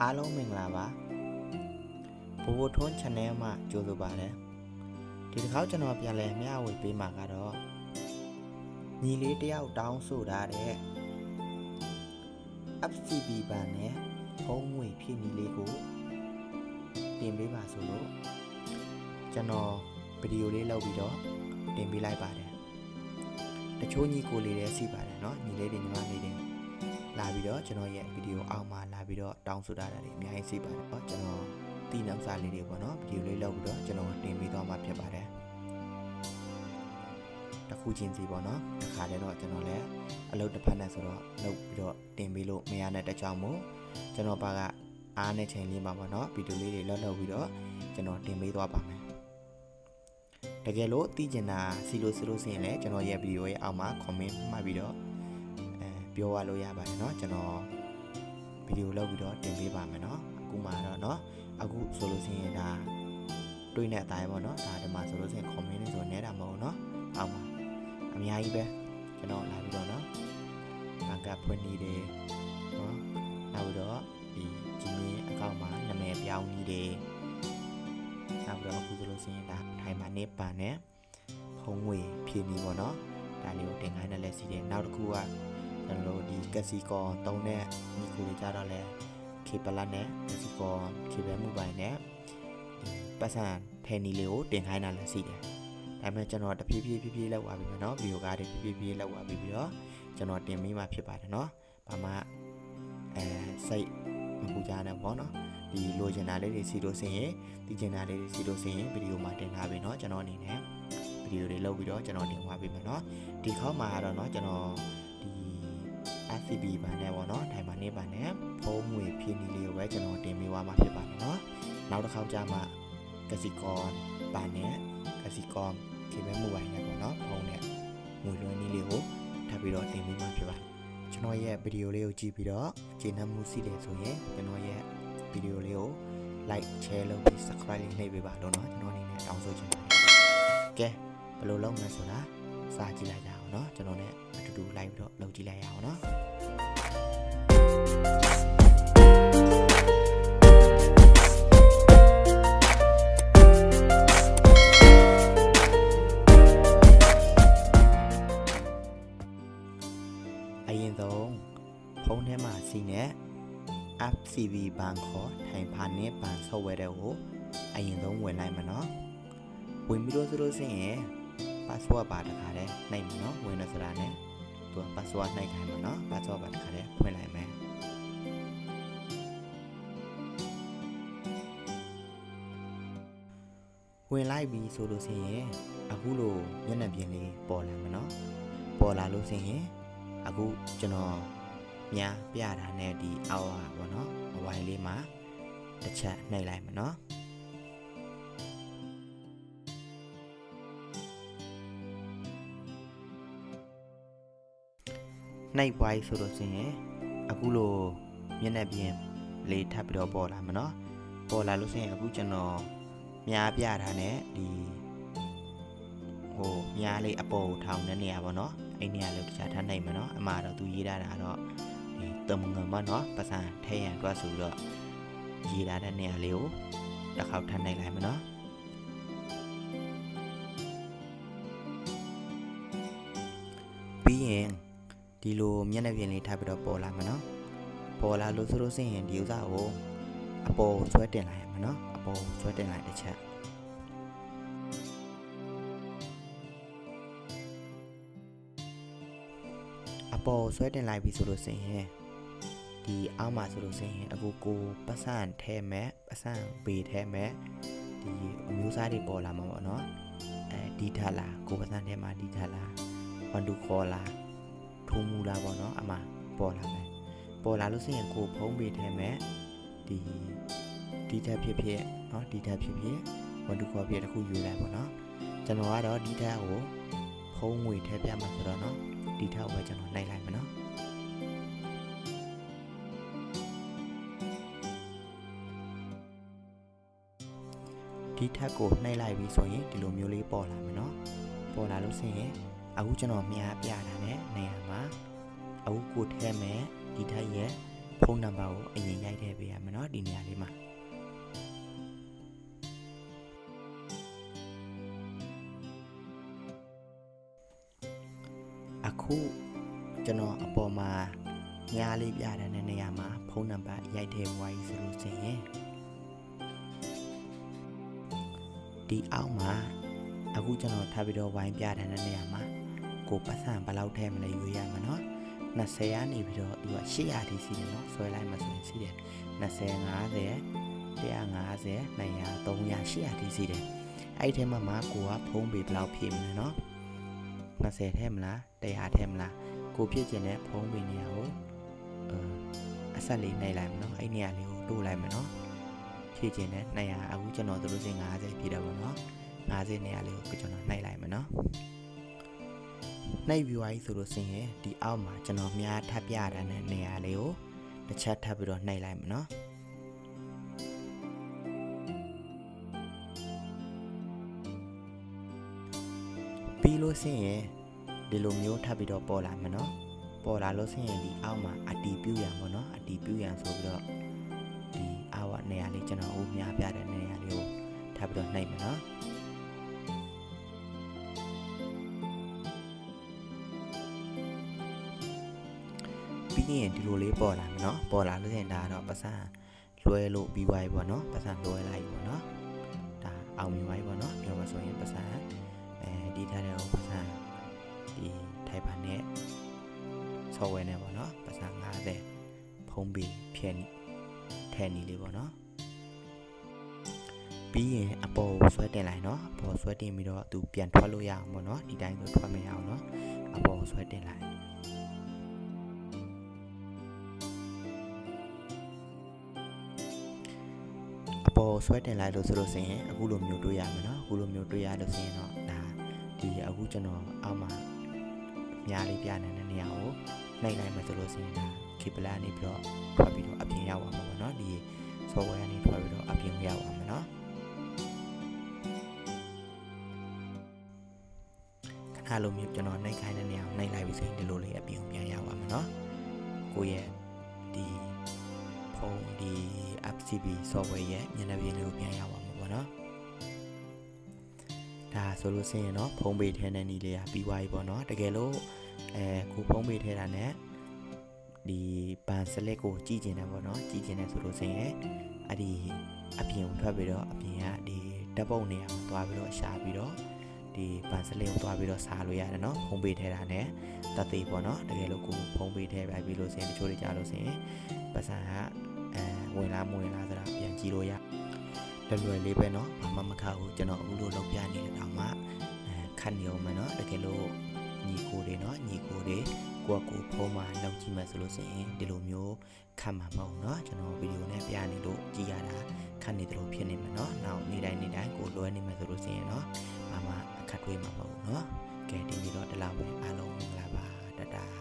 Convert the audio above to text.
အားလုံးမင်္ဂလာပါဘိုးဘိုထွန်း channel မှာကြိုဆိုပါတယ်ဒီတစ်ခေါက်ကျွန်တော်ပြန်လဲမျှဝေပေးမှာကတော့ညီလေးတယောက်တောင်းဆိုထားတဲ့ FCB ဘန်နဲ့ဖုံးငွေဖြည့်ညီလေးကိုတင်ပေးပါဆိုလို့ကျွန်တော်ဗီဒီယိုလေးလုပ်ပြီးတော့တင်ပေးလိုက်ပါတယ်တချို့ညီကိုလေးလည်းစီပါတယ်เนาะညီလေးတွေညီမလေးတွေ လာပြီးတော့ကျွန်တော်ရဲ့ဗီဒီယိုအောက်မှာလာပြီးတော့တောင်းဆိုထားတာတွေအများကြီးရှိပါတယ်ပေါ့ကျွန်တော်တည်နောက်စာလေးတွေပေါ့နော်ဗီဒီယိုလေးလောက်ပြီးတော့ကျွန်တော်တင်ပေးသွားမှာဖြစ်ပါတယ်တခုချင်းစီပေါ့နော်ဒီခါလည်းတော့ကျွန်တော်လည်းအလုပ်တစ်ဖက်နဲ့ဆိုတော့လုပ်ပြီးတော့တင်ပေးလို့မရတဲ့တကြောင်မို့ကျွန်တော်ပါကအားနဲ့ချိန်လေးပါပေါ့နော်ဗီဒီယိုလေးတွေလောက်လောက်ပြီးတော့ကျွန်တော်တင်ပေးသွားပါမယ်တကယ်လို့သိကျင်တာစီလိုစီလိုစင်လည်းကျွန်တော်ရဲ့ဗီဒီယိုရဲ့အောက်မှာ comment မှတ်ပြီးတော့ ပြောရလို့ရပါတယ်เนาะကျွန်တော်ဗီဒီယိုလုပ်ပြီးတော့တင်ပေးပါမယ်เนาะအခုမှတော့เนาะအခုဆိုလို့ရှိရင်ဒါတွေးနေတဲ့အတိုင်းပေါ့เนาะဒါဒီမှာဆိုလို့ရှိရင် comment ဆိုနေတာမဟုတ်เนาะအောက်မှာအများကြီးပဲကျွန်တော်လာပြီးတော့เนาะဘာကဖွင့်နေတယ်เนาะနောက်ပြီးတော့ဒီဂျီမီအကောင့်မှာနာမည်ပြောင်းနေတယ်နောက်ပြီးတော့အခုဆိုလို့ရှိရင်ဒါထိုင်မှာနေပန်နဲ့ဖုံးငွေဖြည့်နေပေါ့เนาะဒါလေးကိုတင်ခိုင်းတယ်လဲစီတယ်နောက်တစ်ခုက ကျွန်တော်တို့ဒီကက်စီကောတုံးတဲ့ညီကိုတွေကြတော့လဲခေပလတ်နဲ့ကက်စီကောခေပဲမိုဘိုင်းနဲ့ပတ်စံထဲနီလေးကိုတင်ခိုင်းတာလည်းရှိတယ်။ဒါပေမဲ့ကျွန်တော်တဖြည်းဖြည်းဖြည်းဖြည်းလောက်သွားပြီမယ်နော်ဗီဒီယိုကားတွေဖြည်းဖြည်းဖြည်းလောက်သွားပြီပြီးတော့ကျွန်တော်တင်မိမှဖြစ်ပါတယ်နော်။ဘာမှအဲစိတ်မပူကြနဲ့ပေါ့နော်။ဒီလိုချင်တာလေးတွေစီလို့စင်ရင်ဒီချင်တာလေးတွေစီလို့စင်ရင်ဗီဒီယိုမှာတင်ထားပြီနော်ကျွန်တော်အနေနဲ့ဗီဒီယိုတွေလုပ်ပြီးတော့ကျွန်တော်တင်သွားပြီမယ်နော်။ဒီခေါက်မှာတော့နော်ကျွန်တော် SCB ဘန်နဲ့ပေါ့နော်ထိုင်မန်နဲ့ဘန်နဲ့ဖုံးငွေဖြင်းနီလေးကိုပဲကျွန်တော်တင်ပေးသွားမှာဖြစ်ပါတယ်နော်နောက်တစ်ခေါက်ကြမှာကစီကွန်ဘန်နဲ့ကစီကွန်ဒီမဲ့မိုဘိုင်းနဲ့ပေါ့နော်ဖုန်းနဲ့ငွေလွှဲနည်းလေးကိုထပ်ပြီးတော့တင်ပေးမှာဖြစ်ပါတယ်ကျွန်တော်ရဲ့ဗီဒီယိုလေးကိုကြည့်ပြီးတော့ကျေနပ်မှုရှိတယ်ဆိုရင်ကျွန်တော်ရဲ့ဗီဒီယိုလေးကို like share လုပ်ပြီး subscribe လေးနှိပ်ပေးပါလို့နော်ကျွန်တော်အနေနဲ့တောင်းဆိုချင်ပါတယ်ကဲဘယ်လိုလုပ်မလဲဆိုတာစာကြည့်လိုက်ကြ เนาะကျွန်တော်နဲ့အတူတူ live ပြီးတော့လုပ်ကြည့်လိုက်ရအောင်เนาะ အရင်ဆုံးဖုန်းထဲမှာစီနဲ့ FCB ဘန်ခေါ်ထိုင်ဖာနဲ့ဘန် software တွေကိုအရင်ဆုံးဝင်လိုက်မှာနော်ဝင်ပြီးတော့ဆိုလို့ရှိရင် password ပါတခါတည်းနှိပ်မှာနော်ဝင်လို့ဆိုတာနဲ့သူက password နှိပ်ခိုင်းမှာနော် password ပါတခါတည်းဖွင့်လိုက်မယ်ဝင်လိုက်ပြီဆိုလို့ရှိရင်အခုလိုမျက်နှာပြင်လေးပေါ်လာမှာနော်ပေါ်လာလို့ရှိရင်အခုကျွန်တော်ညာပြတာနဲ့ဒီအောက်ဟာပေါ့နော်အဝိုင်လေးမှာတစ်ချက်နှိပ်လိုက်မယ်နော် နှိပ်ပွားကြီးဆိုလို့ဆိုရင်အခုလိုမျက်နှာပြင်လေးထပ်ပြီးတော့ပေါ်လာမှာနော်ပေါ်လာလို့ဆိုရင်အခုကျွန်တော်မြားပြထားတဲ့ဒီဟိုမြားလေးအပေါ်ကိုထောင်တဲ့နေရာပေါ့နော်အဲ့နေရာလေးတခြားထားနိုင်မှာနော်အမှားတော့သူရေးထားတာတော့ဒီတမငမနော်ပစံထဲရန်တွက်ဆိုပြီးတော့ရေးထားတဲ့နေရာလေးကိုတစ်ခေါက်ထားနိုင်လိုက်မှာနော် ဒီလိုမျက်နှာပြင်လေးထားပြီးတော့ပေါ်လာမှာနော်ပေါ်လာလို့ဆိုလို့ဆိုရင်ဒီဥစ္စာကိုအပေါ်ကိုဆွဲတင်လိုက်ရမှာနော်အပေါ်ကိုဆွဲတင်လိုက်တစ်ချက်အပေါ်ဆွဲတင်လိုက်ပြီဆိုလို့ဆိုရင်ဒီအောက်မှာဆိုလို့ဆိုရင်အခုကိုပတ်စံထဲမဲ့ပတ်စံပေထဲမဲ့ဒီအမျိုးသားတွေပေါ်လာမှာပေါ့နော်အဲဒီထလာကိုပတ်စံထဲမှာဒီထလာဝန်တူခေါ်လာ ထုံးမူလာပေါ့နော်အမပေါ်လာမယ်ပေါ်လာလို့ဆိုရင်ကိုဖုံးဘေးထဲမဲ့ဒီဒီထက်ဖြစ်ဖြစ်เนาะဒီထက်ဖြစ်ဖြစ်ဝန်တူခေါ်ဖြစ်တစ်ခုယူလိုက်ပေါ့နော်ကျွန်တော်ကတော့ဒီထက်ကိုဖုံးငွေထဲပြမှာဆိုတော့เนาะ ဒီထောက်ပဲကျွန်တော်နှိုက်လိုက်မယ်နော်ဒီထက်ကိုနှိုက်လိုက်ပြီဆိုရင်ဒီလိုမျိုးလေးပေါ်လာမယ်နော်ပေါ်လာလို့ဆိုရင် အခုကျွန်တော်မြားပြတာနဲ့နေရာမှာအခုကိုထဲမဲ့ဒီထက်ရဲ့ ဖုန်းနံပါတ်ကိုအရင်ရိုက်ထည့်ပေးရမယ်เนาะဒီနေရာလေးမှာအခုကျွန်တော်အပေါ်မှာညားလေးပြတဲ့နေရာမှာဖုန်းနံပါတ်ရိုက်ထည့်ပွားကြီးဆိုလို့ရှိရင်ဒီအောက်မှာအခုကျွန်တော်ထပ်ပြီးတော့ဝိုင်းပြတဲ့နေရာမှာ ကိုပတ်စံဘယ်လောက်ထဲမလဲရွေးရမှာနော်20ကနေပြီးတော့သူက800ဒီစီတယ်နော်ဆွဲလိုက်မှဆိုရင်စီတယ်20 50 150 200 300 800ဒီစီတယ်အဲ့ထဲမှာမှကိုကဖုံးပေဘယ်လောက်ဖြည့်မလဲနော်20ထဲမလား100ထဲမလားကိုဖြစ်ကျင်တဲ့ဖုံးပေနေရဟိုအဆက်လေးနှိပ်လိုက်မယ်နော်အဲ့နေရာလေးကိုတို့လိုက်မယ်နော်ဖြည့်ကျင်တဲ့200အခုကျွန်တော်တို့စင်50ဖြည့်တယ်ပေါ့နော်50နေရာလေးကိုကျွန်တော်နှိပ်လိုက်မယ်နော် နှိပ်ပြီးသွားပြီဆိုလို့စင်ရင်ဒီအောက်မှာကျွန်တော်မြားထပ်ပြတဲ့နေရာလေးကိုတစ်ချက်ထပ်ပြီးတော့နှိပ်လိုက်မနော်ပြီးလို့စင်ရင်ဒီလိုမျိုးထပ်ပြီးတော့ပေါ်လာမယ်နော်ပေါ်လာလို့ဆိုရင်ဒီအောက်မှာအတီပြူရံပေါ့နော်အတီပြူရံဆိုပြီးတော့ဒီအောက်ကနေရာလေးကျွန်တော်ဦးများပြတဲ့နေရာလေးကိုထပ်ပြီးတော့နှိပ်မယ်နော် ပြီးရင်ဒီလိုလေးပေါ်လာမယ်နော်ပေါ်လာလို့ဆိုရင်ဒါကတော့ပတ်စံလွှဲလို့ပြီးသွားပြီပေါ့နော်ပတ်စံလွှဲလိုက်ပေါ့နော်ဒါအောင်မြင်သွားပြီပေါ့နော်ပြောမှဆိုရင်ပတ်စံအဲဒီထားတဲ့ပတ်စံဒီထိုက်ပါနဲ့ software နဲ့ပေါ့နော်ပတ်စံ50ဖုံးပြီးဖြည့်ထဲနီလေးပေါ့နော်ပြီးရင်အပေါ်ဆွဲတင်လိုက်နော်အပေါ်ဆွဲတင်ပြီးတော့သူပြန်ထွက်လို့ရအောင်ပေါ့နော်ဒီတိုင်းဆိုထွက်မရအောင်နော်အပေါ်ဆွဲတင်လိုက် ပေါ်ဆွဲတင်လိုက်လို့ဆိုလို့ဆိုရင်အခုလိုမျိုးတွေ့ရမယ်နော်အခုလိုမျိုးတွေ့ရလို့ဆိုရင်တော့ဒါဒီအခုကျွန်တော်အောက်မှာများလေးပြနေတဲ့နေရာကိုနှိပ်လိုက်မှဆိုလို့ရှိရင်ဒါ keypad ကနေပြီးတော့ထွက်ပြီးတော့အပြင်ရောက်သွားမှာပေါ့နော်ဒီ software ကနေထွက်ပြီးတော့အပြင်ရောက်သွားမှာနော်ခဏလိုမျိုးကျွန်တော်နှိပ်ခိုင်းတဲ့နေရာကိုနှိပ်လိုက်ပြီးဆိုရင်ဒီလိုလေးအပြင်ပြန်ရောက်သွားမှာနော်ကိုယ့်ရဲ့ဒီ ဖုန်းဒီ FCB software ရဲ့မျက်နှာပြင်လေးကိုပြန်ရောက်သွားမှာပေါ့နော်ဒါဆိုလို့ရှိရင်တော့ဖုန်းပေထဲတဲ့နီးလေးကပြီးသွားပြီပေါ့နော်တကယ်လို့အဲကိုဖုံးပေးထဲတာနဲ့ဒီပန်စလက်ကိုကြည့်ကျင်တယ်ပေါ့နော်ကြည့်ကျင်တယ်ဆိုလို့ဆိုရင်အဲ့ဒီအပြင်ကိုထွက်ပြီးတော့အပြင်ကဒီတပ်ပုံနေရာမှာသွားပြီးတော့ရှာပြီးတော့ဒီပန်စလက်ကိုသွားပြီးတော့စားလို့ရတယ်နော်ဖုံးပေးထဲတာနဲ့တသေးပေါ့နော်တကယ်လို့ကိုဖုံးပေးထဲပဲပြီးလို့ဆိုရင်တချို့တွေကြားလို့ဆိုရင်ပတ်စံကအဲ ဝင်လာမဝင်လာဆိုတာပြန်ကြည့်လို့ရလွယ်လွယ်လေးပဲเนาะဘာမှမခါဘူးကျွန်တော်အခုလိုလောက်ပြနေတဲ့တောင်မှအဲခတ်နေအောင်မယ်เนาะတကယ်လို့ညီကိုတွေเนาะညီကိုတွေကိုယ့်ကိုဖုံးမှာလောက်ကြည့်မှဆိုလို့ဆိုရင်ဒီလိုမျိုးခတ်မှာမဟုတ်เนาะကျွန်တော်ဗီဒီယိုနဲ့ပြနေလို့ကြည်ရတာခတ်နေတယ်လို့ဖြစ်နေမှာเนาะနောက်နေ့တိုင်းနေ့တိုင်းကိုလွှဲနေမှဆိုလို့ဆိုရင်เนาะဘာမှအခက်တွေ့မှာမဟုတ်เนาะကဲဒီနေ့တော့ဒီလောက်ပဲအားလုံးမင်္ဂလာပါတတာ